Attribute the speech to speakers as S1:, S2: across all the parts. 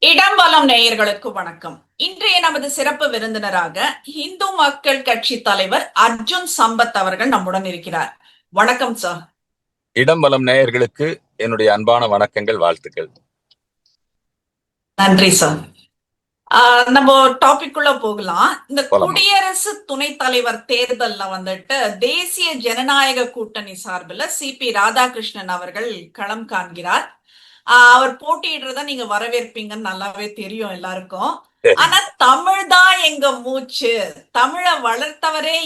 S1: இடம்பலம் நேயர்களுக்கு வணக்கம். இன்றைய நமது சிறப்பு விருந்தினராக இந்து மக்கள் கட்சி தலைவர் அர்ஜுன் சம்பத் அவர்கள் நம்முடன் இருக்கிறார். வணக்கம் சார்.
S2: இடம்பலம் நேயர்களுக்கு என்னுடைய அன்பான வணக்கங்கள் வாழ்த்துக்கள்.
S1: நன்றி சார். நம்ம டாபிக் உள்ள போகலாம். இந்த. குடியரசு துணைத் தலைவர் தேர்தல்ல வந்துட்டு தேசிய ஜனநாயக கூட்டணி சார்பில் சிபி ராதாகிருஷ்ணன் அவர்கள் களம் காண்கிறார். அவர் போட்டியிடுறத நீங்க வரவேற்பீங்கன்னு நல்லாவே தெரியும் எல்லாருக்கும். ஆனா தமிழ் தான் எங்க மூச்சு. தமிழை வளர்த்தவரே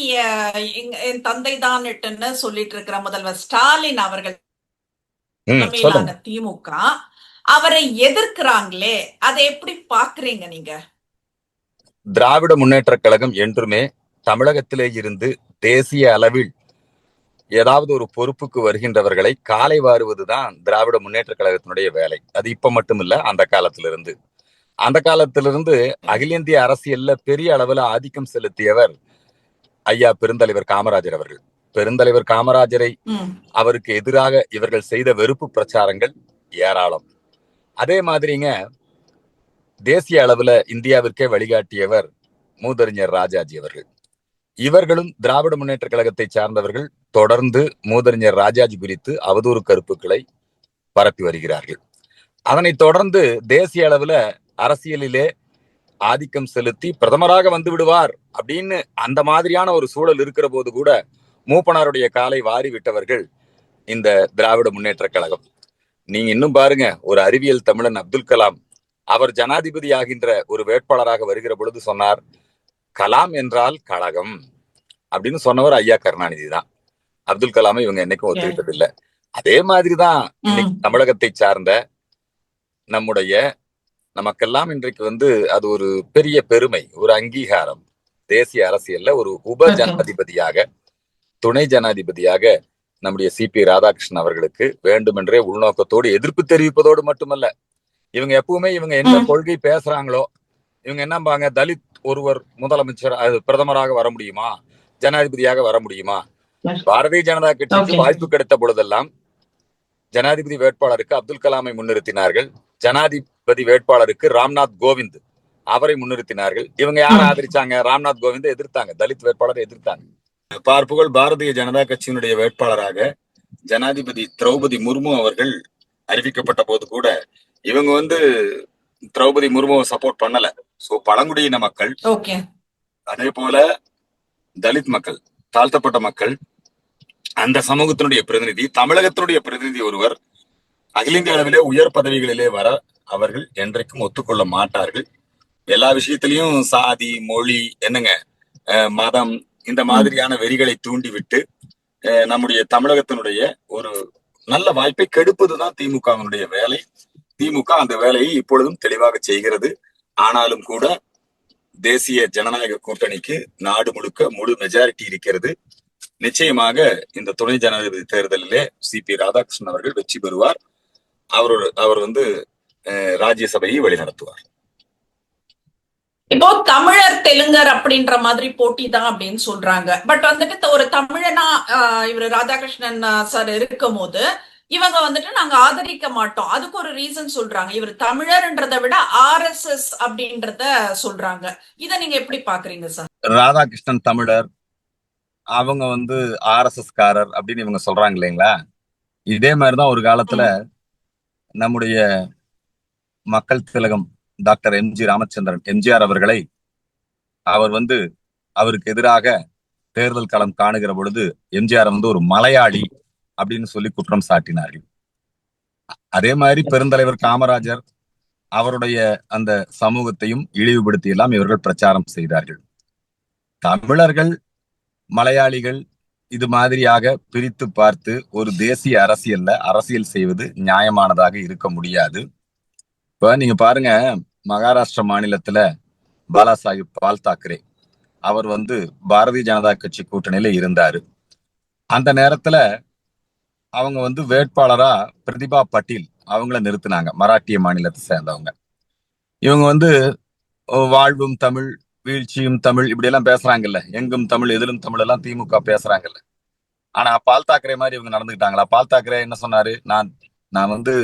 S1: என் தந்தை தான் சொல்லிட்டு இருக்கிற முதல்வர் ஸ்டாலின் அவர்கள் தலைமையிலான திமுக அவரை எதிர்க்கிறாங்களே அதை எப்படி பாக்குறீங்க நீங்க?
S2: திராவிட முன்னேற்ற கழகம் என்றுமே தமிழகத்திலே இருந்து தேசிய அளவில் ஏதாவது ஒரு பொறுப்புக்கு வருகின்றவர்களை காலை வாருவதுதான் திராவிட முன்னேற்ற கழகத்தினுடைய வேலை. அது இப்ப மட்டும் இல்ல அந்த காலத்திலிருந்து. அந்த காலத்திலிருந்து அகில இந்திய அரசியல்ல பெரிய அளவுல ஆதிக்கம் செலுத்தியவர் ஐயா பெருந்தலைவர் காமராஜர் அவர்கள். பெருந்தலைவர் காமராஜரை அவருக்கு எதிராக இவர்கள் செய்த வெறுப்பு பிரச்சாரங்கள் ஏராளம். அதே மாதிரிங்க தேசிய அளவுல இந்தியாவிற்கே வழிகாட்டியவர் மூதறிஞர் ராஜாஜி அவர்கள். இவர்களும் திராவிட முன்னேற்ற கழகத்தை சார்ந்தவர்கள் தொடர்ந்து மூதறிஞர் ராஜாஜி குறித்து அவதூறு கருப்புக்களை பரப்பி வருகிறார்கள். அதனைத் தொடர்ந்து தேசிய அளவுல அரசியலிலே ஆதிக்கம் செலுத்தி பிரதமராக வந்து விடுவார் அப்படின்னு அந்த மாதிரியான ஒரு சூழல் இருக்கிற போது கூட மூப்பனாருடைய காலை வாரி விட்டவர்கள் இந்த திராவிட முன்னேற்ற கழகம். நீங்க இன்னும் பாருங்க ஒரு அறிவியல் தமிழன் அப்துல் கலாம் அவர் ஜனாதிபதி ஆகின்ற ஒரு வேட்பாளராக வருகிற பொழுது சொன்னார் கலாம் என்றால் கழகம் அப்படின்னு சொன்னவர் ஐயா கருணாநிதி தான். அப்துல் கலாமை இவங்க என்னைக்கும் ஒத்துக்கிட்டது இல்ல அதே மாதிரிதான் தமிழகத்தை சார்ந்த நம்முடைய நமக்கெல்லாம் இன்றைக்கு வந்து அது ஒரு பெரிய பெருமை ஒரு அங்கீகாரம் தேசிய அரசியல்ல ஒரு உப. ஜனாதிபதியாக துணை ஜனாதிபதியாக நம்முடைய சிபி ராதாகிருஷ்ணன் அவர்களுக்கு வேண்டுமென்றே உள்நோக்கத்தோடு எதிர்ப்பு தெரிவிப்பதோடு மட்டுமல்ல இவங்க எப்பவுமே இவங்க என்ன. கொள்கை பேசுறாங்களோ இவங்க என்னம்பாங்க தலித் ஒருவர் முதலமைச்சர் பிரதமராக வர முடியுமா ஜனாதிபதியாக வர முடியுமா பாரதிய ஜனதா கட்சிக்கு. வாய்ப்பு கிடைத்த பொழுதெல்லாம் ஜனாதிபதி வேட்பாளருக்கு அப்துல் கலாமை முன்னிறுத்தினார்கள். ஜனாதிபதி வேட்பாளருக்கு ராம்நாத் கோவிந்த் அவரை முன்னிறுத்தினார்கள். இவங்க யாரை
S1: ம்.
S2: ஆதரிச்சாங்க? ராம்நாத் கோவிந்தை எதிர்த்தாங்க. தலித் வேட்பாளரை எதிர்த்தாங்க. பார்ப்புகள் பாரதிய ஜனதா கட்சியினுடைய வேட்பாளராக ஜனாதிபதி திரௌபதி முர்மு அவர்கள் அறிவிக்கப்பட்ட போது கூட இவங்க வந்து திரௌபதி முர்முவை சப்போர்ட் பண்ணல. சோ பழங்குடியின மக்கள் அதே போல தலித் மக்கள் தாழ்த்தப்பட்ட மக்கள் அந்த சமூகத்தினுடைய பிரதிநிதி தமிழகத்தினுடைய பிரதிநிதி ஒருவர் அகில இந்திய அளவிலே உயர் பதவிகளிலே வர அவர்கள் என்றைக்கும் ஒத்துக்கொள்ள மாட்டார்கள். எல்லா விஷயத்திலையும் சாதி மொழி என்னங்க அஹ், மதம் இந்த மாதிரியான வெறிகளை தூண்டிவிட்டு அஹ், நம்முடைய தமிழகத்தினுடைய ஒரு நல்ல வாய்ப்பை கெடுப்பதுதான் திமுகவினுடைய வேலை. திமுக அந்த வேலையை இப்பொழுதும் தெளிவாக செய்கிறது. ஆனாலும் கூட தேசிய ஜனநாயக கூட்டணிக்கு நாடு முழுக்க முழு மெஜாரிட்டி இருக்கிறது. நிச்சயமாக இந்த துணை ஜனாதிபதி தேர்தலிலே சிபி ராதாகிருஷ்ணன் அவர்கள் வெற்றி பெறுவார். அவர் அவர் வந்து அஹ், ராஜ்யசபையை வழிநடத்துவார்.
S1: இப்போ தமிழர் தெலுங்கர் அப்படின்ற மாதிரி போட்டி தான் அப்படின்னு சொல்றாங்க. பட் வந்துட்டு ஒரு தமிழனா ஆஹ், இவரு ராதாகிருஷ்ணன் சார் இருக்கும் போது இவங்க வந்துட்டு நாங்க ஆதரிக்க மாட்டோம். அதுக்கு ஒரு ரீசன் சொல்றாங்க. இவர் தமிழர்ன்றதை விட ஆர்எஸ்எஸ் அப்படின்றத சொல்றாங்க. இத நீங்க எப்படி பாக்குறீங்க சார்
S2: ராதாகிருஷ்ணன் தமிழர் அவங்க வந்து ஆர்எஸ்எஸ் காரர் அப்படின்னு இவங்க சொல்றாங்க இல்லைங்களா? இதே மாதிரிதான் ஒரு காலத்துல நம்முடைய மக்கள் திலகம் டாக்டர் எம்ஜி ராமச்சந்திரன் எம்ஜிஆர் அவர்களை அவர் வந்து அவருக்கு எதிராக தேர்தல் களம் காணுகிற பொழுது எம்ஜிஆர் வந்து ஒரு மலையாளி அப்படின்னு சொல்லி குற்றம் சாட்டினார்கள். அதே மாதிரி பெருந்தலைவர் காமராஜர் அவருடைய அந்த சமூகத்தையும் இழிவுபடுத்தி எல்லாம் இவர்கள் பிரச்சாரம் செய்தார்கள். தமிழர்கள் மலையாளிகள் இது மாதிரியாக பிரித்து பார்த்து ஒரு தேசிய அரசியல்ல அரசியல் செய்வது நியாயமானதாக இருக்க முடியாது. இப்ப நீங்க பாருங்க மகாராஷ்டிர மாநிலத்துல பாலா சாஹிப் பால் தாக்கரே அவர் வந்து பாரதிய ஜனதா கட்சி கூட்டணியில இருந்தாரு. அந்த நேரத்துல அவங்க வந்து வேட்பாளரா பிரதிபா பட்டீல் அவங்கள நிறுத்தினாங்க. மராட்டிய மாநிலத்தை சேர்ந்தவங்க. இவங்க வந்து வாழ்வும் தமிழ் வீழ்ச்சியும் தமிழ் இப்படி எல்லாம் பேசுறாங்கல்ல. எங்கும் தமிழ் எதிலும் தமிழ் எல்லாம் திமுக பேசுறாங்கல்ல. ஆனா பால் தாக்கரே மாதிரி இவங்க நடந்துக்கிட்டாங்களா பால் தாக்கரே என்ன சொன்னாரு? நான் நான் வந்து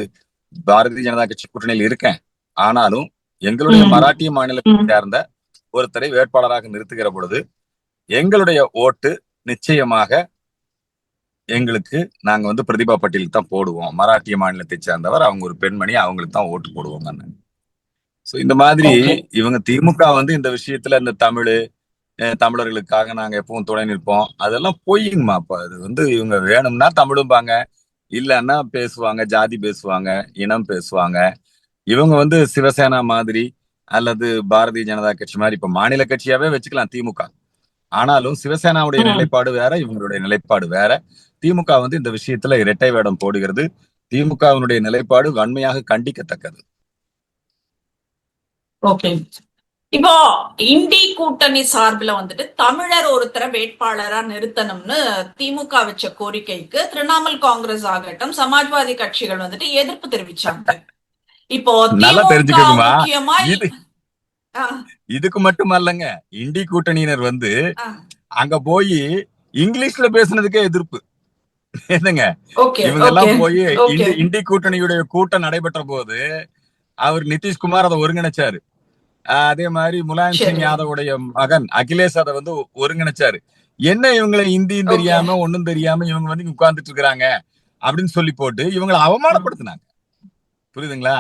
S2: பாரதிய ஜனதா கட்சி கூட்டணியில் இருக்கேன். ஆனாலும் எங்களுடைய. மராட்டிய மாநிலத்தை. சேர்ந்த ஒருத்தரை வேட்பாளராக நிறுத்துகிற பொழுது எங்களுடைய ஓட்டு நிச்சயமாக எங்களுக்கு நாங்க வந்து பிரதிபா பட்டேலுக்கு தான் போடுவோம். மராட்டிய மாநிலத்தை சேர்ந்தவர் அவங்க ஒரு பெண்மணி அவங்களுக்கு தான் ஓட்டு போடுவோம் சோ இந்த மாதிரி. இவங்க திமுக வந்து இந்த விஷயத்துல இந்த தமிழ் தமிழர்களுக்காக நாங்க எப்பவும் துணை நிற்போம். அதெல்லாம் பொய்யுங்கம்மா அப்ப. அது வந்து இவங்க வேணும்னா தமிழும்பாங்க இல்லைன்னா பேசுவாங்க ஜாதி பேசுவாங்க இனம் பேசுவாங்க. இவங்க வந்து சிவசேனா மாதிரி அல்லது பாரதிய ஜனதா கட்சி மாதிரி இப்ப மாநில கட்சியாவே வச்சுக்கலாம் திமுக. ஆனாலும் சிவசேனாவுடைய. நிலைப்பாடு வேற இவங்களுடைய நிலைப்பாடு வேற. திமுக வந்து இந்த விஷயத்துல இரட்டை வேடம் போடுகிறது. திமுகவினுடைய நிலைப்பாடு வன்மையாக கண்டிக்கத்தக்கது.
S1: ஓகே. இப்போ இந்தி கூட்டணி சார்பில் வந்துட்டு தமிழர் ஒருத்தரை வேட்பாளரா நிறுத்தணும்னு திமுக வச்ச கோரிக்கைக்கு திரிணாமுல் காங்கிரஸ் ஆகட்டும் சமாஜ்வாதி கட்சிகள் வந்துட்டு எதிர்ப்பு தெரிவிச்சாங்க. இப்போ
S2: நல்லா தெரிஞ்சுக்கணுமா? இதுக்கு மட்டுமல்லங்க. இண்டி கூட்டணியினர் வந்து. அங்க போய் இங்கிலீஷ்ல பேசுனதுக்கே எதிர்ப்பு. என்னங்க? இவங்க எல்லாம் போய் இண்டி கூட்டணியுடைய கூட்டம் நடைபெற்ற போது அவர் நிதிஷ்குமார் அதை ஒருங்கிணைச்சாரு. அதே மாதிரி முலாயம் சிங். யாதவுடைய மகன் அகிலேஷ் அதை வந்து ஒருங்கிணைச்சாரு. என்ன இவங்களை இந்தியும் தெரியாம ஒண்ணும் தெரியாம இவங்க வந்து உட்கார்ந்துட்டு இருக்கிறாங்க அப்படின்னு சொல்லி போட்டு இவங்களை அவமானப்படுத்தினாங்க. புரியுதுங்களா?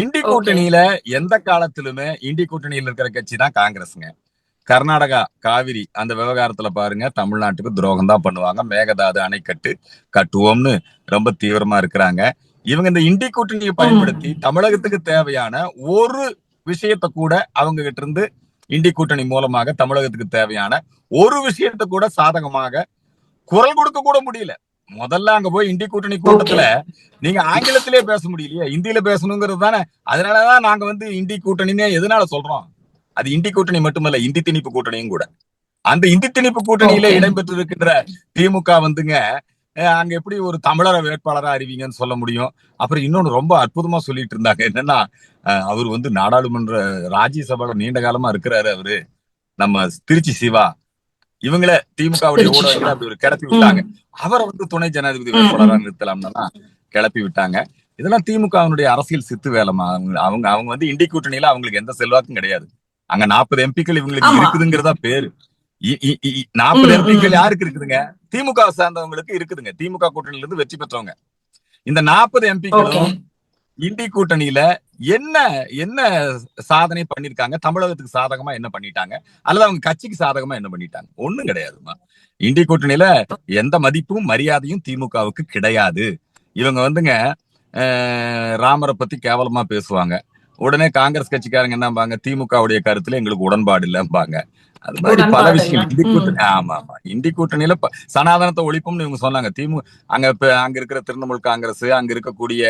S2: இண்டி கூட்டணியில எந்த காலத்திலுமே இண்டி கூட்டணியில இருக்கிற கட்சி தான் காங்கிரஸ்ங்க. கர்நாடகா காவிரி அந்த விவகாரத்துல பாருங்க தமிழ்நாட்டுக்கு துரோகம் தான் பண்ணுவாங்க. மேகதாது அணைக்கட்டு கட்டுவோம்னு ரொம்ப தீவிரமா இருக்கிறாங்க. இவங்க இந்த இண்டி கூட்டணியை பயன்படுத்தி தமிழகத்துக்கு தேவையான ஒரு விஷயத்த கூட அவங்க கிட்ட இருந்து இண்டி கூட்டணி மூலமாக தமிழகத்துக்கு தேவையான ஒரு விஷயத்த கூட சாதகமாக குரல் கொடுக்க கூட முடியல. முதல்ல அங்க போய் இண்டி கூட்டணி கூட்டத்துல நீங்க ஆங்கிலத்திலே பேச முடியலையே இந்தியில பேசணுங்கிறது தானே. அதனாலதான் நாங்க வந்து இந்தி கூட்டணின்னு எதனால சொல்றோம்? அது இந்தி கூட்டணி மட்டுமல்ல இந்தி திணிப்பு கூட்டணியும் கூட. அந்த இந்தி திணிப்பு கூட்டணியில
S1: Okay.
S2: இடம்பெற்று இருக்கின்ற திமுக வந்துங்க அங்க எப்படி ஒரு தமிழரை வேட்பாளரா அறிவிங்கன்னு சொல்ல முடியும். அப்புறம் இன்னொன்னு ரொம்ப அற்புதமா சொல்லிட்டு இருந்தாங்க. என்னன்னா அவர் வந்து நாடாளுமன்ற ராஜ்யசபால நீண்ட காலமா இருக்கிறாரு அவரு. நம்ம திருச்சி சிவா. இவங்கள திமுகவுடைய ஊடகங்களை. அப்படி ஒரு கிளப்பி விட்டாங்க. அவரை வந்து துணை ஜனாதிபதி
S1: ம்,
S2: வேட்பாளரா
S1: ம்.
S2: நிறுத்தலாம்னா கிளப்பி விட்டாங்க. இதெல்லாம் திமுகவினுடைய அரசியல் சித்து வேலைமா அவங்க அவங்க அவங்க வந்து இண்டி கூட்டணியில அவங்களுக்கு எந்த செல்வாக்கும் கிடையாது. அங்க நாற்பது எம்பிக்கள் இவங்களுக்கு. இருக்குதுங்கிறதா பேரு. நாற்பது எம்பிக்கள். யாருக்கு இருக்குதுங்க? திமுக சார்ந்தவங்களுக்கு இருக்குதுங்க. திமுக கூட்டணியில இருந்து வெற்றி பெற்றவங்க. இந்த நாற்பது எம்பிக்களும் இண்டி கூட்டணியில என்ன என்ன சாதனை பண்ணிருக்காங்க? தமிழகத்துக்கு சாதகமா என்ன பண்ணிட்டாங்க? அல்லது அவங்க கட்சிக்கு சாதகமா என்ன பண்ணிட்டாங்க? ஒண்ணும் கிடையாதுமா. இண்டி கூட்டணியில எந்த மதிப்பும் மரியாதையும் திமுகவுக்கு கிடையாது. இவங்க வந்துங்க ராமரை பத்தி கேவலமா பேசுவாங்க. உடனே காங்கிரஸ் கட்சிக்காரங்க என்னம்பாங்க? திமுகவுடைய கருத்துல எங்களுக்கு உடன்பாடு இல்லம்பாங்க. அது மாதிரி பல விஷயம்
S1: ம்.
S2: கூட்டணி ஆமா ஆமா இண்டி கூட்டணியில சனாதனத்தை ஒழிப்பும்னு இவங்க சொன்னாங்க. திமு அங்க இப்ப அங்க இருக்கிற திரிணாமுல் காங்கிரஸ் அங்க இருக்கக்கூடிய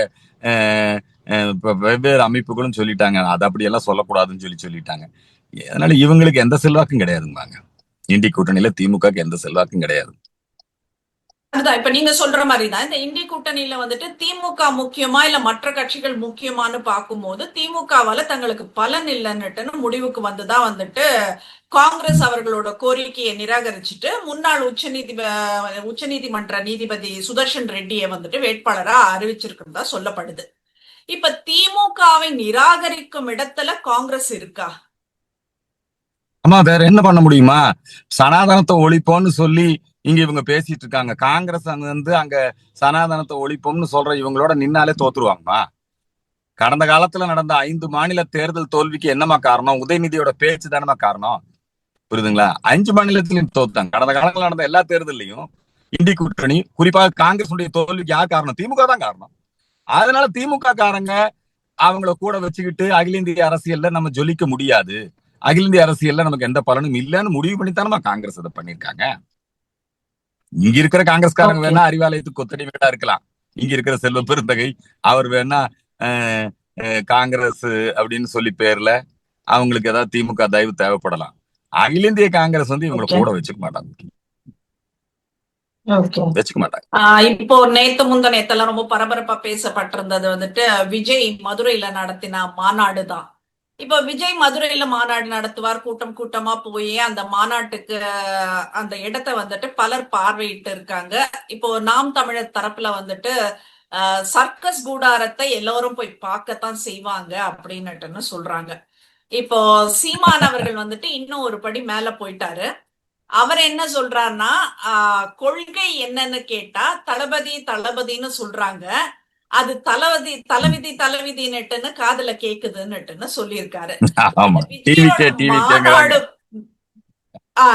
S2: வெவ்வேறு அமைப்புகளும் சொல்லிட்டாங்க. அது அப்படி எல்லாம் சொல்லக்கூடாதுன்னு சொல்லி சொல்லிட்டாங்க. அதனால இவங்களுக்கு எந்த செல்வாக்கும் கிடையாதுங்க இண்டி கூட்டணியில திமுகக்கு எந்த செல்வாக்கும் கிடையாது.
S1: அதுதான் இப்ப நீங்க சொல்ற மாதிரி தான் இந்த இந்திய கூட்டணியில வந்துட்டு திமுக முக்கியமா இல்ல மற்ற கட்சிகள் முக்கியமான்னு பார்க்கும்போது திமுகவால தங்களுக்கு பலன் இல்லைன்னுட்டுன்னு முடிவுக்கு வந்துதான் வந்துட்டு காங்கிரஸ் அவர்களோட கோரிக்கையை நிராகரிச்சுட்டு முன்னாள் உச்ச உச்சநீதிமன்ற நீதிபதி சுதர்ஷன் ரெட்டியை வந்துட்டு வேட்பாளரா அறிவிச்சிருக்கிறதா சொல்லப்படுது. இப்ப திமுகவை நிராகரிக்கும் இடத்துல காங்கிரஸ் இருக்கா?
S2: ஆமா வேற என்ன பண்ண முடியுமா? சனாதனத்தை ஒழிப்போம்னு சொல்லி இங்க இவங்க பேசிட்டு இருக்காங்க காங்கிரஸ் வந்து அங்க சனாதனத்தை ஒழிப்போம்னு சொல்ற இவங்களோட நின்னாலே தோத்துருவாங்கம்மா. கடந்த காலத்துல நடந்த ஐந்து மாநில தேர்தல் தோல்விக்கு என்னமா காரணம்? உதயநிதியோட பேச்சு தானமா காரணம்? புரியுதுங்களா? அஞ்சு மாநிலத்திலையும் தோத்தாங்க கடந்த காலங்களில் நடந்த எல்லா தேர்தலையும் இந்தி கூட்டணி குறிப்பாக காங்கிரஸ் தோல்விக்கு யார் காரணம்? திமுக தான் காரணம். அதனால திமுக காரங்க அவங்கள கூட வச்சுக்கிட்டு அகில இந்திய அரசியல்ல நம்ம ஜொலிக்க முடியாது. அகில இந்திய அரசியல்ல நமக்கு எந்த பலனும் இல்லைன்னு முடிவு பண்ணித்தானமா காங்கிரஸ் அதை பண்ணியிருக்காங்க. இங்க இருக்கிற காங்கிரஸ்காரங்க. வேணா அறிவாலயத்துக்கு கொத்தடி வேணா இருக்கலாம். இங்க இருக்கிற செல்வ பெருந்தகை அவர் வேணா காங்கிரஸ் அப்படின்னு சொல்லி பேர்ல அவங்களுக்கு ஏதாவது திமுக தயவு தேவைப்படலாம். அகில இந்திய காங்கிரஸ் வந்து இவங்களை. கூட வச்சுக்க மாட்டாங்க. வச்சுக்க மாட்டாங்க.
S1: இப்போ நேத்து முந்த நேத்தெல்லாம் ரொம்ப பரபரப்பா பேசப்பட்டிருந்தது வந்துட்டு விஜய் மதுரையில நடத்தின மாநாடு தான் இப்போ விஜய் மதுரையில மாநாடு நடத்துவார் கூட்டம் கூட்டமா போய் அந்த மாநாட்டுக்கு அந்த இடத்தை வந்துட்டு பலர் பார்வையிட்டு இருக்காங்க. இப்போ நாம் தமிழர் தரப்புல வந்துட்டு சர்க்கஸ் கூடாரத்தை எல்லாரும் போய் பார்க்கத்தான் செய்வாங்க அப்படின்னுட்டுன்னு சொல்றாங்க. இப்போ சீமான் அவர்கள் வந்துட்டு இன்னும் ஒரு படி மேல போயிட்டாரு. அவர் என்ன சொல்றாருன்னா கொள்கை என்னன்னு கேட்டா தளபதி தளபதின்னு சொல்றாங்க. அது தளபதி தளவிதி தளவிதின்னுட்டுன்னு காதுல கேக்குதுன்னுட்டுன்னு சொல்லியிருக்காரு. மாநாடு ஆ,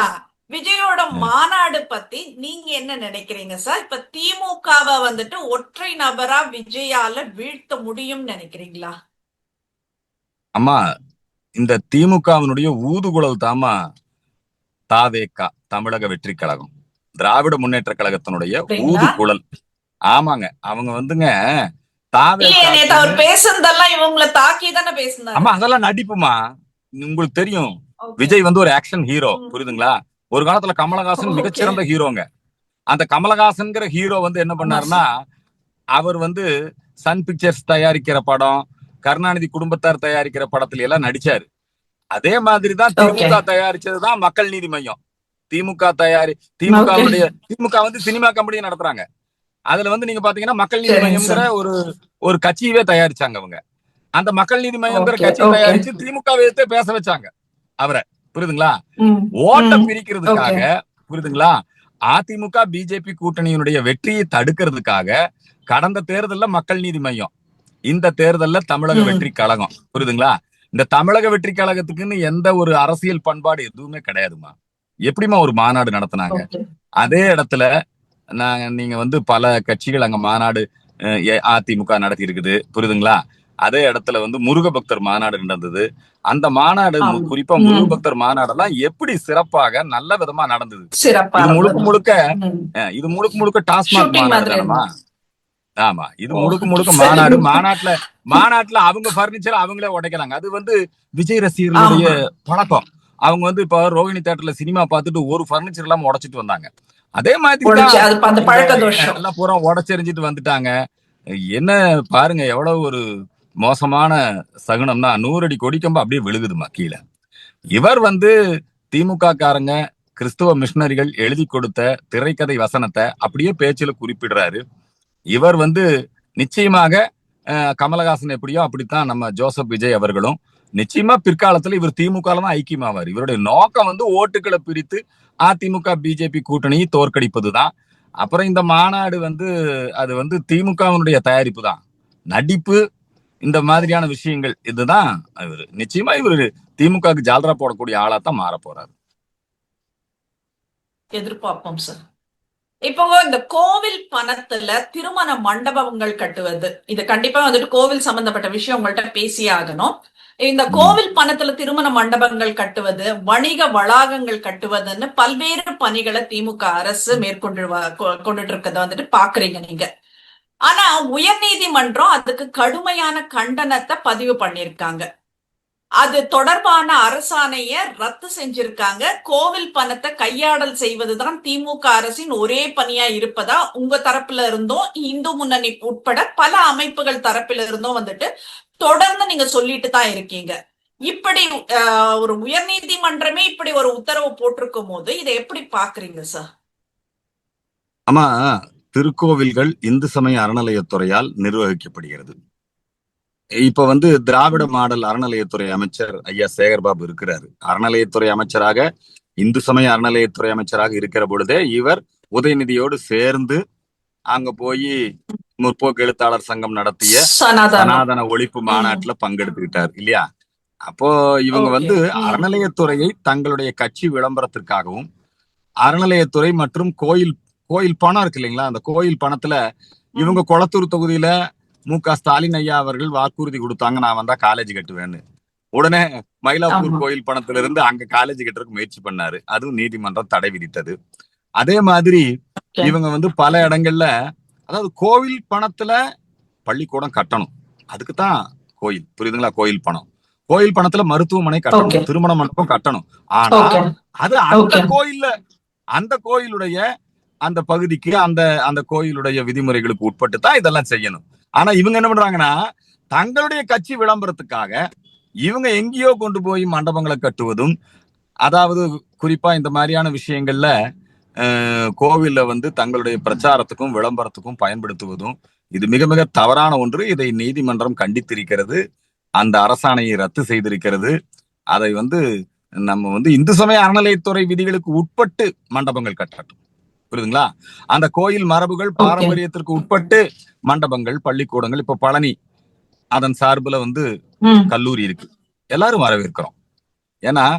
S1: விஜயோட மாநாடு பத்தி நீங்க என்ன நினைக்கிறீங்க சார்? இப்ப திமுகவை வந்துட்டு ஒற்றை நபரா விஜயால வீழ்த்த முடியும்னு நினைக்கிறீங்களா?
S2: அம்மா இந்த திமுகவினுடைய ஊதுகுழல் தாமா தாவேக்கா தமிழக வெற்றி கழகம். திராவிட முன்னேற்ற கழகத்தினுடைய? ஊதுகுழல். ஆமாங்க. அவங்க வந்துங்க
S1: அவர் பேசுனதெல்லாம் இவங்கள தாக்கி தானே பேசினாரு.
S2: ஆமா அதெல்லாம் நடிப்புமா. உங்களுக்கு தெரியும். விஜய் வந்து ஒரு ஆக்ஷன் ஹீரோ. புரியுதுங்களா? ஒரு காலத்துல கமலஹாசன். மிகச்சிறந்த ஹீரோங்க அந்த கமலஹாசன்ங்கிற ஹீரோ வந்து என்ன பண்ணாருன்னா அவர் வந்து சன் பிக்சர்ஸ் தயாரிக்கிற படம் கருணாநிதி குடும்பத்தார் தயாரிக்கிற படத்துல எல்லாம் நடிச்சாரு. அதே மாதிரிதான் திமுக தயாரிச்சதுதான் மக்கள் நீதி மையம். திமுக தயாரி திமுகவுடைய திமுக வந்து சினிமா கம்பெனி நடத்துறாங்க. அதுல வந்து நீங்க பாத்தீங்கன்னா மக்கள் நீதி மையம்ங்கிற ஒரு ஒரு கட்சியவே தயாரிச்சாங்க அவங்க. அந்த மக்கள் நீதி மையம்ங்கிற கட்சியை
S1: okay.
S2: தயாரிச்சு திமுக வைத்தே பேச வச்சாங்க அவரை. புரியுதுங்களா?
S1: ம்,
S2: ஓட்ட
S1: ம்.
S2: பிரிக்கிறதுக்காக புரியுதுங்களா? அதிமுக பிஜேபி கூட்டணியினுடைய வெற்றியை தடுக்கிறதுக்காக கடந்த தேர்தல்ல மக்கள் நீதி மையம் இந்த தேர்தல்ல தமிழக. வெற்றி கழகம் புரியுதுங்களா? இந்த தமிழக வெற்றி கழகத்துக்குன்னு எந்த ஒரு அரசியல் பண்பாடு எதுவுமே கிடையாதுமா? எப்படிமா ஒரு மாநாடு நடத்துனாங்க. அதே இடத்துல நாங்க நீங்க வந்து பல கட்சிகள் அங்க மாநாடு அதிமுக நடத்தி இருக்குது புரியுதுங்களா? அதே இடத்துல வந்து முருக பக்தர் மாநாடு நடந்தது. அந்த மாநாடு. குறிப்பா
S1: ம்.
S2: முருக பக்தர் மாநாடெல்லாம் எப்படி சிறப்பாக நல்ல விதமா நடந்தது? இது முழுக்க. முழுக்க இது முழுக்க முழுக்க டாஸ்மாக் மாநாடு தானமா ஆமா. இது முழுக்க முழுக்க. மாநாடு. மாநாட்டுல மாநாட்டுல அவங்க பர்னிச்சர் அவங்களே உடைக்கிறாங்க அது வந்து விஜய் ரசிகர்களுடைய பழக்கம். அவங்க வந்து இப்ப ரோஹிணி தேட்டர்ல சினிமா பார்த்துட்டு ஒரு பர்னிச்சர் எல்லாம் உடைச்சிட்டு வந்தாங்க. அதே மாதிரி எல்லாம் பூரா உடச்செறிஞ்சிட்டு வந்துட்டாங்க. என்ன பாருங்க எவ்வளவு ஒரு மோசமான சகுனம்னா நூறு அடி கொடிக்கம்பு அப்படியே விழுகுதுமா கீழே. இவர் வந்து திமுக காரங்க கிறிஸ்துவ மிஷனரிகள் எழுதி கொடுத்த திரைக்கதை வசனத்தை அப்படியே பேச்சுல குறிப்பிடுறாரு. இவர் வந்து நிச்சயமாக அஹ், கமலஹாசன் எப்படியோ அப்படித்தான் நம்ம ஜோசப் விஜய் அவர்களும். நிச்சயமா பிற்காலத்துல இவர் திமுக தான் ஐக்கியமாவார். இவருடைய நோக்கம் வந்து ஓட்டுகளை பிரித்து அதிமுக பிஜேபி கூட்டணியை தோற்கடிப்பதுதான். அப்புறம் இந்த மாநாடு வந்து அது வந்து திமுகவினுடைய தயாரிப்பு தான் நடிப்பு இந்த மாதிரியான விஷயங்கள் இதுதான் இவர். நிச்சயமா இவர் திமுகவுக்கு ஜால்ரா போடக்கூடிய ஆளா தான் மாற போறாரு.
S1: எதிர்பார்ப்போம் சார் இப்போ இந்த கோவில் பணத்துல திருமண மண்டபங்கள் கட்டுவது இது கண்டிப்பா வந்துட்டு கோவில் சம்பந்தப்பட்ட விஷயம் உங்கள்ட்ட பேசியே ஆகணும். இந்த கோவில் பணத்துல திருமண மண்டபங்கள் கட்டுவது வணிக வளாகங்கள் கட்டுவதுன்னு பல்வேறு பணிகளை திமுக அரசு மேற்கொண்டு வ- கொ- கொண்டுட்டு இருக்கத வந்துட்டு பாக்குறீங்க நீங்க. ஆனா உயர்நீதிமன்றம் அதுக்கு கடுமையான கண்டனத்தை பதிவு பண்ணிருக்காங்க அது தொடர்பான அரசாணைய ரத்து செஞ்சிருக்காங்க. கோவில் பணத்தை கையாடல் செய்வதுதான் திமுக அரசின் ஒரே பணியா இருப்பதா உங்க தரப்புல இருந்தும் இந்து முன்னணி உட்பட பல அமைப்புகள் தரப்பில இருந்தும் வந்துட்டு தொடர்ந்து நீங்க சொல்லிட்டு தான் இருக்கீங்க. இப்படி ஒரு உயர் உயர்நீதிமன்றமே இப்படி ஒரு உத்தரவு போட்டிருக்கும் போது இதை எப்படி பாக்குறீங்க சார்
S2: ஆமா திருக்கோவில்கள் இந்து சமய அறநிலையத்துறையால் நிர்வகிக்கப்படுகிறது. இப்ப வந்து திராவிட மாடல் அறநிலையத்துறை அமைச்சர் ஐயா சேகர்பாபு இருக்கிறாரு. அறநிலையத்துறை அமைச்சராக இந்து சமய அறநிலையத்துறை அமைச்சராக இருக்கிற பொழுதே இவர் உதயநிதியோடு சேர்ந்து அங்க போய் முற்போக்கு எழுத்தாளர் சங்கம் நடத்திய சனாதன ஒழிப்பு மாநாட்டுல பங்கெடுத்துக்கிட்டார் இல்லையா அப்போ இவங்க. வந்து. அறநிலையத்துறையை தங்களுடைய கட்சி விளம்பரத்திற்காகவும் அறநிலையத்துறை மற்றும் கோயில் கோயில் பணம் இருக்கு இல்லைங்களா அந்த கோயில் பணத்துல இவங்க குளத்தூர் தொகுதியில மு க ஸ்டாலின் ஐயா அவர்கள் வாக்குறுதி கொடுத்தாங்க நான் வந்தா காலேஜ் கட்டுவேன்னு உடனே மயிலாப்பூர். கோயில் பணத்துல இருந்து அங்க காலேஜ் கட்டுறதுக்கு முயற்சி பண்ணாரு அதுவும் நீதிமன்றம் தடை விதித்தது அதே மாதிரி. இவங்க வந்து பல இடங்கள்ல அதாவது கோவில் பணத்துல பள்ளிக்கூடம் கட்டணும். அதுக்கு தான் கோயில். புரியுதுங்களா? கோயில் பணம். கோயில் பணத்துல மருத்துவமனை. கட்டணும். திருமண மண்டபம் கட்டணும். ஆனா அது அந்த. கோயில்ல அந்த கோயிலுடைய அந்த பகுதிக்கு அந்த அந்த கோயிலுடைய விதிமுறைகளுக்கு உட்பட்டு தான் இதெல்லாம் செய்யணும். ஆனா இவங்க என்ன பண்றாங்கன்னா தங்களுடைய கட்சி விளம்பரத்துக்காக இவங்க எங்கேயோ கொண்டு போய் மண்டபங்களை கட்டுவதும் அதாவது குறிப்பா இந்த மாதிரியான விஷயங்கள்ல கோவில்ல வந்து தங்களுடைய பிரச்சாரத்துக்கும் விளம்பரத்துக்கும் பயன்படுத்துவதும் இது மிக மிக தவறான ஒன்று. இதை நீதிமன்றம் கண்டித்திருக்கிறது. அந்த அரசாணையை ரத்து செய்திருக்கிறது. அதை வந்து நம்ம வந்து இந்து சமய அறநிலையத்துறை விதிகளுக்கு உட்பட்டு மண்டபங்கள் கட்டட்டும். புரியுதுங்களா? அந்த கோயில் மரபுகள் பாரம்பரியத்திற்கு உட்பட்டு மண்டபங்கள் பள்ளிக்கூடங்கள் இப்ப பழனி அதன் சார்புல வந்து கல்லூரி இருக்கு. எல்லாரும் வரவேற்கிறோம். ஏன்னா.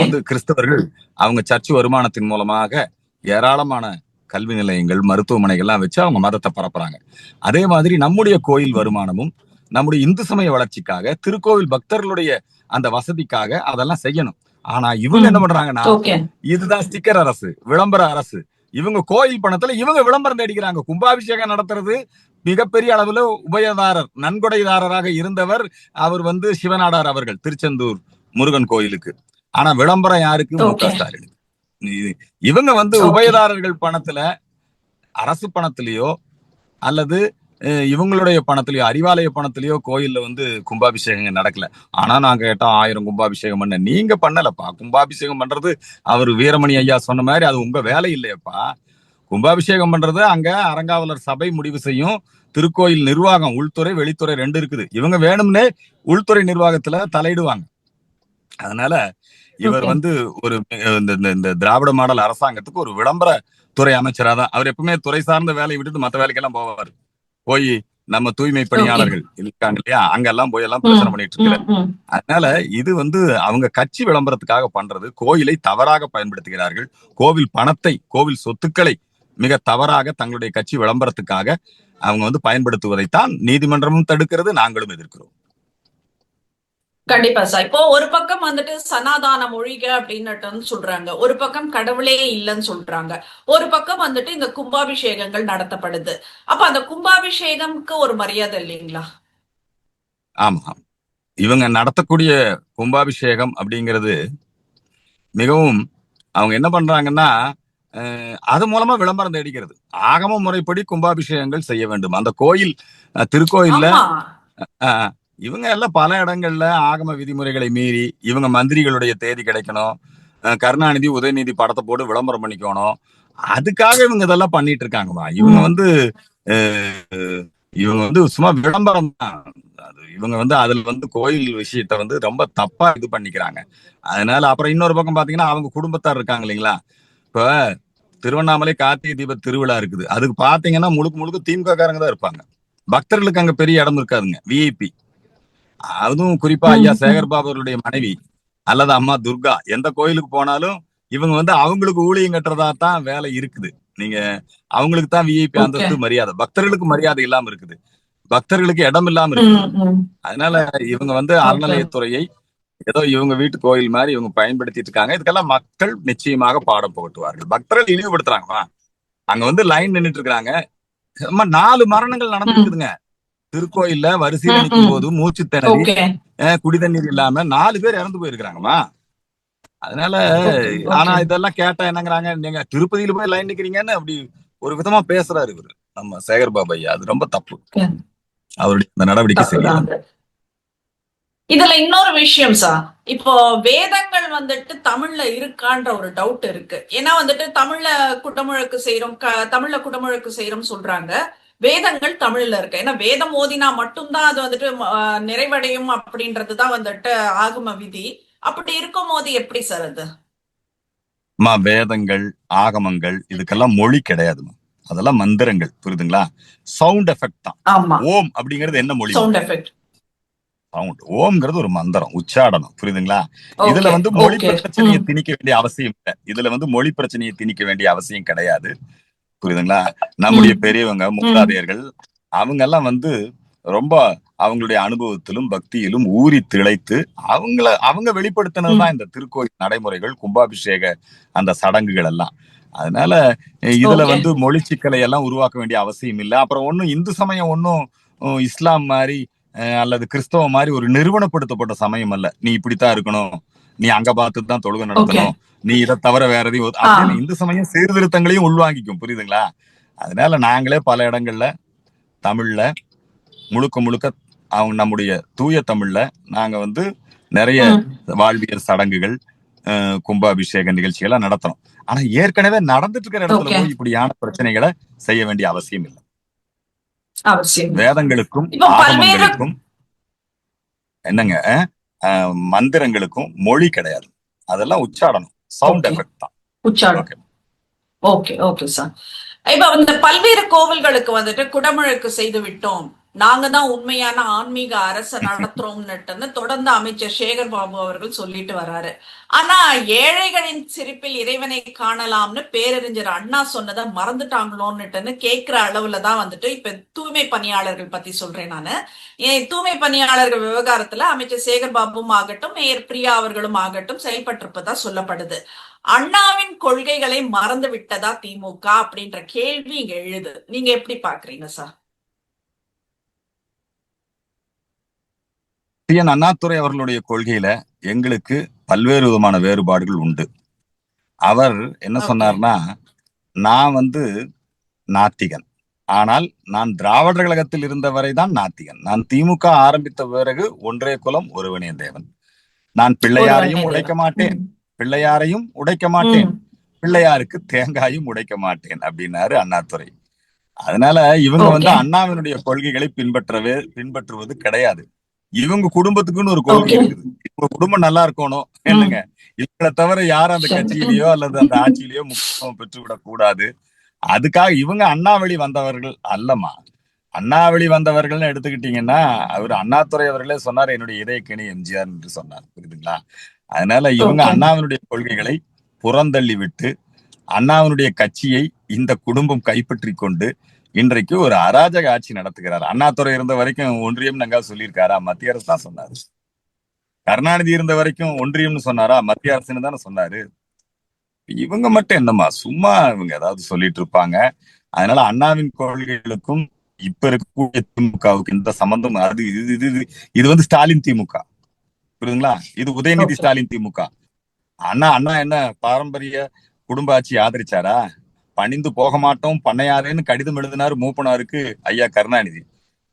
S2: வந்து கிறிஸ்தவர்கள் அவங்க சர்ச் வருமானத்தின் மூலமாக ஏராளமான கல்வி நிலையங்கள் மருத்துவமனைகள்லாம் வச்சு அவங்க மதத்தை பரப்புறாங்க. அதே மாதிரி நம்முடைய கோயில் வருமானமும் நம்முடைய இந்து சமய வளர்ச்சிக்காக திருக்கோவில் பக்தர்களுடைய அந்த வசதிக்காக அதெல்லாம் செய்யணும். ஆனா இவங்க. என்ன பண்றாங்கன்னா இதுதான் ஸ்டிக்கர் அரசு விளம்பர அரசு. இவங்க கோயில் பணத்துல இவங்க விளம்பரம் தேடிக்கிறாங்க. கும்பாபிஷேகம் நடத்துறது மிகப்பெரிய அளவுல உபயதாரர் நன்கொடைதாரராக இருந்தவர் அவர் வந்து சிவநாடார் அவர்கள் திருச்செந்தூர் முருகன் கோயிலுக்கு. ஆனா விளம்பரம் யாருக்கு மு க. ஸ்டாலின் இவங்க வந்து. உபயதாரர்கள் பணத்துல அரசு பணத்திலேயோ அல்லது இவங்களுடைய பணத்திலேயோ அறிவாலய பணத்திலேயோ கோயில்ல வந்து கும்பாபிஷேகம் நடக்கல. ஆனா நான் கேட்டா ஆயிரம் கும்பாபிஷேகம் பண்ண நீங்க பண்ணலப்பா. கும்பாபிஷேகம் பண்றது அவர் வீரமணி ஐயா சொன்ன மாதிரி அது உங்க வேலை இல்லையப்பா. கும்பாபிஷேகம் பண்றது அங்க அறங்காவலர் சபை முடிவு செய்யும் திருக்கோயில் நிர்வாகம் உள்துறை வெளித்துறை ரெண்டு இருக்குது. இவங்க வேணும்னே உள்துறை நிர்வாகத்துல தலையிடுவாங்க. அதனால இவர். வந்து ஒரு இந்த திராவிட மாடல் அரசாங்கத்துக்கு ஒரு விளம்பர துறை அமைச்சரா தான். அவர் எப்பவுமே துறை சார்ந்த வேலையை விட்டுட்டு மத்த வேலைக்கெல்லாம் போவார். போய் நம்ம தூய்மை பணியாளர்கள் இருக்காங்க இல்லையா? அங்கெல்லாம் போய் எல்லாம் பிரச்சனை பண்ணிட்டு
S1: ம்.
S2: அதனால இது வந்து அவங்க கட்சி விளம்பரத்துக்காக பண்றது கோயிலை தவறாக பயன்படுத்துகிறார்கள். கோவில் பணத்தை கோவில் சொத்துக்களை மிக தவறாக தங்களுடைய கட்சி விளம்பரத்துக்காக அவங்க வந்து பயன்படுத்துவதைத்தான் நீதிமன்றமும் தடுக்கிறது நாங்களும் எதிர்க்கிறோம்.
S1: கண்டிப்பா சார். இப்போ ஒரு பக்கம் வந்துட்டு சனாதான மொழிக அப்படின்னுட்டு வந்து சொல்றாங்க. ஒரு பக்கம் கடவுளே இல்லைன்னு சொல்றாங்க. ஒரு பக்கம் வந்துட்டு இந்த கும்பாபிஷேகங்கள் நடத்தப்படுது. அப்ப அந்த கும்பாபிஷேகம்க்கு ஒரு மரியாதை இல்லைங்களா?
S2: ஆமா. இவங்க நடத்தக்கூடிய கும்பாபிஷேகம் அப்படிங்கிறது மிகவும் அவங்க என்ன பண்றாங்கன்னா அது மூலமா விளம்பரம் தேடிக்கிறது. ஆகம முறைப்படி கும்பாபிஷேகங்கள் செய்ய வேண்டும். அந்த கோயில் திருக்கோயில்ல இவங்க எல்லாம் பல இடங்கள்ல ஆகம விதிமுறைகளை மீறி இவங்க மந்திரிகளுடைய தேதி கிடைக்கணும். கருணாநிதி உதயநிதி படத்தை போட்டு விளம்பரம் பண்ணிக்கணும். அதுக்காக இவங்க இதெல்லாம் பண்ணிட்டு இருக்காங்கம்மா. இவங்க. வந்து இவங்க வந்து சும்மா விளம்பரம் தான். இவங்க வந்து அதுல வந்து கோயில் விஷயத்த வந்து ரொம்ப தப்பா இது பண்ணிக்கிறாங்க. அதனால அப்புறம் இன்னொரு பக்கம் பாத்தீங்கன்னா அவங்க குடும்பத்தார் இருக்காங்க இல்லைங்களா? இப்ப திருவண்ணாமலை கார்த்திகை தீப திருவிழா இருக்குது. அதுக்கு பாத்தீங்கன்னா முழுக்க முழுக்க திமுக காரங்க தான் இருப்பாங்க. பக்தர்களுக்கு அங்க பெரிய இடம் இருக்காதுங்க. விஐபி அதுவும் குறிப்பா ஐயா. சேகர் பாபு மனைவி அல்லது அம்மா துர்கா எந்த கோயிலுக்கு போனாலும் இவங்க வந்து அவங்களுக்கு ஊழியம் கட்டுறதா தான் வேலை இருக்குது நீங்க அவங்களுக்கு தான் விஐபி. அந்தஸ்து மரியாதை பக்தர்களுக்கு மரியாதை இல்லாம இருக்குது பக்தர்களுக்கு இடம் இல்லாம இருக்கு
S1: ம், ம்.
S2: அதனால இவங்க வந்து. அறநிலையத்துறையை ஏதோ இவங்க வீட்டு கோயில் மாதிரி இவங்க பயன்படுத்திட்டு இருக்காங்க இதுக்கெல்லாம் மக்கள் நிச்சயமாக பாடம் புகட்டுவார்கள் பக்தர்கள் இழிவுபடுத்துறாங்கப்பா அங்க வந்து லைன் நின்னுட்டு இருக்காங்க சும்மா நாலு மரணங்கள் நடந்துருக்குதுங்க திருக்கோயில்ல வரிசையில் நிற்கும். போது மூச்சு திணறி குடிதண்ணீர் இல்லாம நாலு பேர் இறந்து போயிருக்கிறாங்கம்மா அதனால. ஆனா இதெல்லாம் கேட்டா என்னங்கிறாங்க நீங்க திருப்பதியில போய் லைன் நிக்கிறீங்கன்னு அப்படி ஒரு விதமா பேசுறாரு இவரு நம்ம சேகர் பாபு ஐயா அது ரொம்ப தப்பு. அவருடைய இந்த நடவடிக்கை
S1: தப்புதான். இதுல இன்னொரு விஷயம் சார் இப்போ வேதங்கள் வந்துட்டு தமிழ்ல இருக்கான்ற ஒரு டவுட் இருக்கு ஏன்னா வந்துட்டு தமிழ்ல குடமுழக்கு செய்யறோம் தமிழ்ல குடமுழக்கு செய்யறோம் சொல்றாங்க வேதங்கள் தமிழ்ல இருக்கு. ஏன்னா வேதம் ஓதினா மட்டும்தான் அது வந்துட்டு நிறைவடையும் அப்படின்றதுதான் வந்துட்டு ஆகம விதி. அப்படி இருக்கும் போது எப்படி சார் அது?
S2: வேதங்கள் ஆகமங்கள் இதுக்கெல்லாம் மொழி கிடையாதுமா அதெல்லாம் மந்திரங்கள் புரியுதுங்களா? சவுண்ட் எஃபெக்ட் தான். ஓம் அப்படிங்கிறது என்ன மொழி?
S1: சவுண்ட் எஃபெக்ட்
S2: சவுண்ட் ஓம்ங்கிறது ஒரு மந்திரம் உச்சாடனம் புரியுதுங்களா? இதுல வந்து மொழி. பிரச்சனையை. திணிக்க வேண்டிய அவசியம் இல்லை. இதுல வந்து மொழி பிரச்சனையை திணிக்க வேண்டிய அவசியம் கிடையாது. புரியுதுங்களா? நம்முடைய. பெரியவங்க மூதாதையர்கள் அவங்க எல்லாம் வந்து ரொம்ப அவங்களுடைய அனுபவத்திலும் பக்தியிலும் ஊறி திளைத்து அவங்கள அவங்க வெளிப்படுத்தினதுதான் இந்த திருக்கோயில் நடைமுறைகள் கும்பாபிஷேக அந்த சடங்குகள் எல்லாம். அதனால இதுல. வந்து மொழி சிக்கலை எல்லாம் உருவாக்க வேண்டிய அவசியம் இல்லை. அப்புறம் ஒண்ணும் இந்து சமயம் ஒன்னும் இஸ்லாம் மாதிரி அல்லது கிறிஸ்தவ மாதிரி ஒரு நிறுவனப்படுத்தப்பட்ட சமயம் அல்ல. நீ இப்படித்தான் இருக்கணும். நீ அங்க பார்த்து தான் தொழுகை நடத்தணும். நீ இதை தவிர வேற எதையும் அப்படின்னு இந்து சமயம் சீர்திருத்தங்களையும் உள்வாங்கிக்கும். புரியுதுங்களா? அதனால நாங்களே பல இடங்கள்ல தமிழ்ல முழுக்க முழுக்க அவங்க நம்முடைய தூய தமிழ்ல நாங்க வந்து நிறைய. வாழ்வியல் சடங்குகள் கும்பாபிஷேக நிகழ்ச்சிகளை நடத்தணும். ஆனா ஏற்கனவே நடந்துட்டு இருக்கிற இடத்துல. போய் இப்படியான பிரச்சனைகளை செய்ய வேண்டிய அவசியம் இல்லை. வேதங்களுக்கும் ஆகமங்களுக்கும் என்னங்க மந்திரங்களுக்கும் மொழி கிடையாது. அதெல்லாம் உச்சாடனம் சவுண்ட். எஃபெக்ட் தான். Okay.
S1: ஓகே ஓகே சார் இப்ப இந்த பல்வேறு கோவில்களுக்கு வந்துட்டு குடமுழுக்கு செய்து விட்டோம். நாங்க தான் உண்மையான ஆன்மீக அரச நடத்துறோம்னு தொடர்ந்து அமைச்சர் சேகர் பாபு அவர்கள் சொல்லிட்டு வராரு. ஆனா ஏழைகளின் சிரிப்பில் இறைவனை காணலாம்னு பேரறிஞர் அண்ணா சொன்னதை மறந்துட்டாங்களோன்னுட்டுன்னு கேட்கிற அளவுல தான் வந்துட்டு இப்ப தூய்மை பணியாளர்கள் பத்தி சொல்றேன் நானு. ஏன் தூய்மை பணியாளர்கள் விவகாரத்துல அமைச்சர் சேகர் பாபுவும் ஆகட்டும் மேயர் பிரியா அவர்களும் ஆகட்டும் செயல்பட்டிருப்பதா சொல்லப்படுது. அண்ணாவின் கொள்கைகளை மறந்து விட்டதா திமுக அப்படின்ற கேள்வி இங்க எழுது. நீங்க எப்படி பாக்குறீங்க சார்?
S2: T N. அண்ணாதுரை அவர்களுடைய கொள்கையில எங்களுக்கு பல்வேறு விதமான வேறுபாடுகள் உண்டு. அவர் என்ன. சொன்னார்னா நான் வந்து நாத்திகன். ஆனால் நான் திராவிடர் கழகத்தில் இருந்த வரைதான் நாத்திகன். நான் திமுக ஆரம்பித்த பிறகு ஒன்றே குலம் ஒருவனே தேவன். நான் பிள்ளையாரையும் உடைக்க மாட்டேன். பிள்ளையாரையும் உடைக்க மாட்டேன். பிள்ளையாருக்கு தேங்காயும் உடைக்க மாட்டேன் அப்படின்னாரு அண்ணாதுரை. அதனால இவங்க. வந்து அண்ணாவினுடைய கொள்கைகளை பின்பற்றவே பின்பற்றுவது கிடையாது. இவங்க குடும்பத்துக்குன்னு ஒரு கொள்கை
S1: Okay.
S2: இருக்குது. இவங்க குடும்பம் நல்லா இருக்கணும். என்னங்க? இவங்களை தவிர யாரும் அந்த. கட்சியிலயோ அல்லது அந்த ஆட்சியிலயோ முக்கியத்துவம் பெற்றுவிடக் கூடாது. அதுக்காக இவங்க அண்ணாவளி வந்தவர்கள் அல்லமா அண்ணாவளி வந்தவர்கள்னு எடுத்துக்கிட்டீங்கன்னா அவர் அண்ணாதுரை அவர்களே சொன்னார் என்னுடைய இதயக்கணி எம்ஜிஆர் என்று சொன்னார். புரியுதுங்களா? அதனால இவங்க. அண்ணாவினுடைய கொள்கைகளை புறந்தள்ளி விட்டு அண்ணாவினுடைய கட்சியை இந்த குடும்பம் கைப்பற்றி கொண்டு இன்றைக்கு ஒரு அராஜக ஆட்சி நடத்துகிறார். அண்ணாதுரை இருந்த வரைக்கும் ஒன்றியம் நாங்க சொல்லியிருக்காரா? மத்திய அரசு தான் சொன்னாரு. கருணாநிதி இருந்த வரைக்கும் ஒன்றியம்னு சொன்னாரா? மத்திய அரசுன்னு தானே சொன்னாரு. இவங்க மட்டும் என்னம்மா சும்மா இவங்க ஏதாவது சொல்லிட்டு இருப்பாங்க. அதனால அண்ணாவின் கொள்கைகளுக்கும் இப்ப இருக்கக்கூடிய திமுகவுக்கு எந்த சம்பந்தம் அது இது இது இது வந்து ஸ்டாலின் திமுக. புரியுதுங்களா? இது உதயநிதி. ஸ்டாலின் திமுக. அண்ணா அண்ணா என்ன பாரம்பரிய குடும்ப ஆட்சி ஆதரிச்சாரா? பணிந்து போக மாட்டோம். பண்ணையாரேன்னு கடிதம் எழுதினாரு மூப்பனாருக்கு ஐயா கருணாநிதி.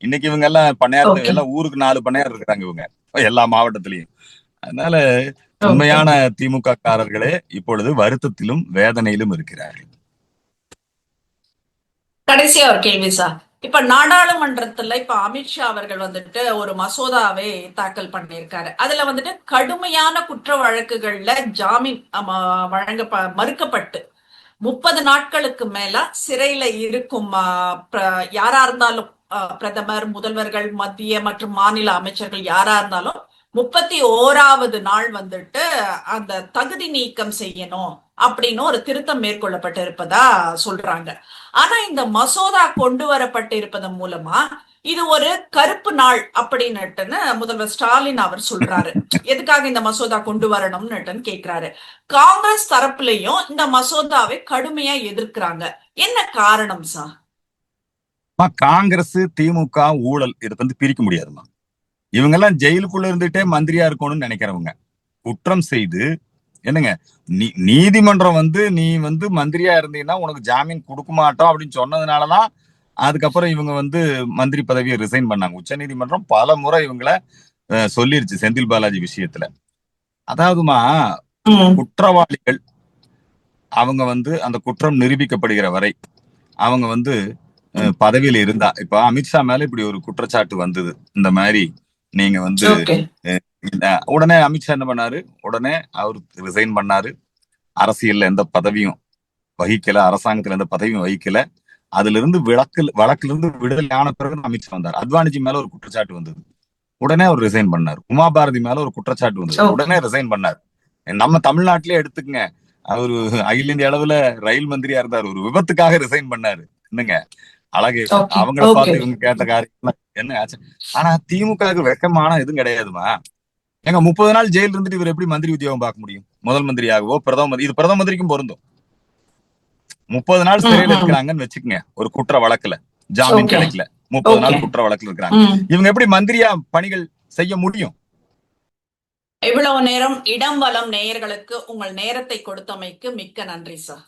S2: இன்னைக்கு இவங்க எல்லாம் பண்ணையார். எல்லாம் ஊருக்கு நாலு பண்ணையார் இருக்கிறாங்க இவங்க. எல்லா மாவட்டத்திலையும். அதனால உண்மையான திமுக காரர்களே இப்பொழுது வருத்தத்திலும் வேதனையிலும் இருக்கிறார்கள்.
S1: கடைசியா ஒரு கேள்வி சார். இப்ப நாடாளுமன்றத்துல இப்ப அமித்ஷா அவர்கள் வந்துட்டு ஒரு மசோதாவை தாக்கல் பண்ணியிருக்காரு. அதுல வந்துட்டு கடுமையான குற்ற வழக்குகள்ல ஜாமீன் வழங்க மறுக்கப்பட்டு முப்பது நாட்களுக்கு மேல சிறையில இருக்கும் யாரா இருந்தாலும் பிரதமர் முதல்வர்கள் மத்திய மற்றும் மாநில அமைச்சர்கள் யாரா இருந்தாலும் முப்பத்தி ஓராவது நாள் வந்துட்டு அந்த தகுதி நீக்கம் செய்யணும் அப்படின்னு ஒரு திருத்தம் மேற்கொள்ளப்பட்டு இருப்பதா சொல்றாங்க. ஆனா இந்த மசோதா கொண்டு வரப்பட்டு இருப்பதன் மூலமா இது ஒரு கருப்பு நாள் அப்படின்னுட்டுன்னு முதல்வர் ஸ்டாலின் அவர் சொல்றாரு. எதுக்காக இந்த மசோதா கொண்டு வரணும்னுட்டுன்னு கேக்குறாரு. காங்கிரஸ் தரப்புலயும் இந்த மசோதாவை கடுமையா எதிர்க்கிறாங்க. என்ன காரணம் சார்?
S2: காங்கிரஸ் திமுக ஊழல் இதை வந்து பிரிக்க முடியாதுமா? இவங்க எல்லாம் ஜெயிலுக்குள்ள இருந்துட்டே மந்திரியா இருக்கணும்னு நினைக்கிறவங்க. குற்றம் செய்து என்னங்க நீ நீதிமன்றம் வந்து நீ வந்து மந்திரியா இருந்தீங்கன்னா உனக்கு ஜாமீன் கொடுக்க மாட்டோம் அப்படின்னு சொன்னதுனாலதான் அதுக்கப்புறம் இவங்க வந்து மந்திரி பதவியை ரிசைன் பண்ணாங்க. உச்ச நீதிமன்றம் பல முறை இவங்கள சொல்லிருச்சு செந்தில் பாலாஜி விஷயத்துல. அதாவதுமா குற்றவாளிகள் அவங்க வந்து அந்த குற்றம் நிரூபிக்கப்படுகிற வரை அவங்க வந்து பதவியில இருந்தா. இப்ப அமித்ஷா மேல இப்படி ஒரு குற்றச்சாட்டு வந்தது. இந்த மாதிரி நீங்க வந்து உடனே அமித்ஷா என்ன பண்ணாரு? உடனே அவர் ரிசைன் பண்ணாரு. அரசியல்ல எந்த பதவியும் வகிக்கல அரசாங்கத்துல எந்த பதவியும் வகிக்கல. அதுல இருந்து விளக்கு வழக்குல இருந்து விடுதலை ஆன பிறகு அமித்ஷா வந்தார். அத்வானிஜி மேல ஒரு குற்றச்சாட்டு வந்தது. உடனே அவர் ரிசைன் பண்ணார். உமா பாரதி மேல ஒரு குற்றச்சாட்டு வந்தது. உடனே ரிசைன் பண்ணார். நம்ம தமிழ்நாட்டிலே எடுத்துக்கங்க. அவரு அகில இந்திய அளவுல ரயில் மந்திரியா இருந்தார். ஒரு விபத்துக்காக ரிசைன் பண்ணாரு. என்னங்க? அழகு. அவங்கள பார்த்து. இவங்க கேட்ட காரியம் என்ன ஆச்சு? ஆனா திமுகவுக்கு வெக்கமான எதுவும் கிடையாதுமா? ஏங்க முப்பது நாள் ஜெயில் இருந்துட்டு இவர் எப்படி மந்திரி உத்தியோகம் பார்க்க முடியும்? முதல் மந்திரியாகவோ பிரதம மந்திரி இது பிரதம மந்திரிக்கும் பொருந்தும். முப்பது நாள் சிறையில். இருக்கிறாங்கன்னு வச்சுக்கோங்க ஒரு குற்ற வழக்குல ஜாமீன். கிடைக்கல முப்பது நாள். குற்ற வழக்குல இருக்கிறாங்க. இவங்க எப்படி மந்திரியா பணிகள் செய்ய முடியும்
S1: இவ்வளவு நேரம் இடம் வலம் நேயர்களுக்கு உங்கள் நேரத்தை கொடுத்தமைக்கு மிக்க நன்றி சார்